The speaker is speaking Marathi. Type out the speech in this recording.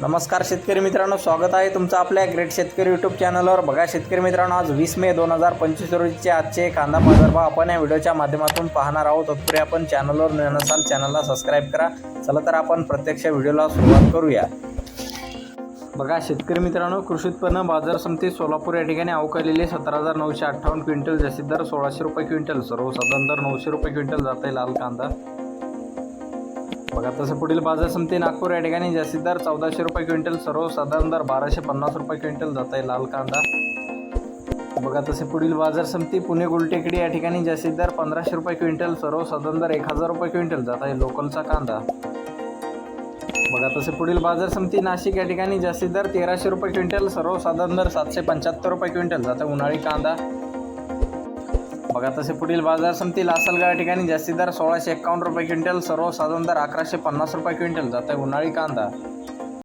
नमस्कार शेतकरी मित्रांनो स्वागत आहे तुमचं आपल्या ग्रेट शेतकरी यूट्यूब चॅनलवर बघा शेतकरी मित्रांनो आज वीस मे दोन हजार पंचवीस रोजीचे आजचे कांदा बाजारभाव आपण या व्हिडिओच्या माध्यमातून पाहणार आहोत. तत्पूर्वी आपण चॅनलवर नवीन नसाल चॅनलला सबस्क्राईब करा. चला तर आपण प्रत्यक्ष व्हिडिओला सुरुवात करूया. बघा शेतकरी मित्रांनो कृषी उत्पन्न बाजार समिती सोलापूर या ठिकाणी अवकालेले सतरा हजार नऊशे अठ्ठावन्न क्विंटल जास्तीत दर सोळाशे रुपये क्विंटल. सर्वसाधारण दर नऊशे रुपये क्विंटल जात आहे लाल कांदा. बघा तसं पुढील बाजार समिती नागपूर या ठिकाणी जास्तीत दर चौदाशे रुपये क्विंटल सर्वसाधारण दर बाराशे पन्नास रुपये क्विंटल जात आहे लाल कांदा. बघा तसे पुढील बाजार समिती पुणे गुलटेकडी या ठिकाणी जास्तीत दर पंधराशे रुपये क्विंटल सर्वसाधारण दर एक हजार रुपये क्विंटल जात आहे लोकलचा कांदा. बघा तसे पुढील बाजार समिती नाशिक या ठिकाणी जास्तीत दर तेराशे रुपये क्विंटल सर्वसाधारण दर सातशे पंच्याहत्तर रुपये क्विंटल जातं उन्हाळी कांदा. बघा तसे पुढील बाजार समिती लासलगाव या ठिकाणी जास्तीत दर सोळाशे एक्कावन्न रुपये क्विंटल सर्वसाधारण दर अकराशे पन्नास रुपये क्विंटल. जातं उन्हाळी कांदा.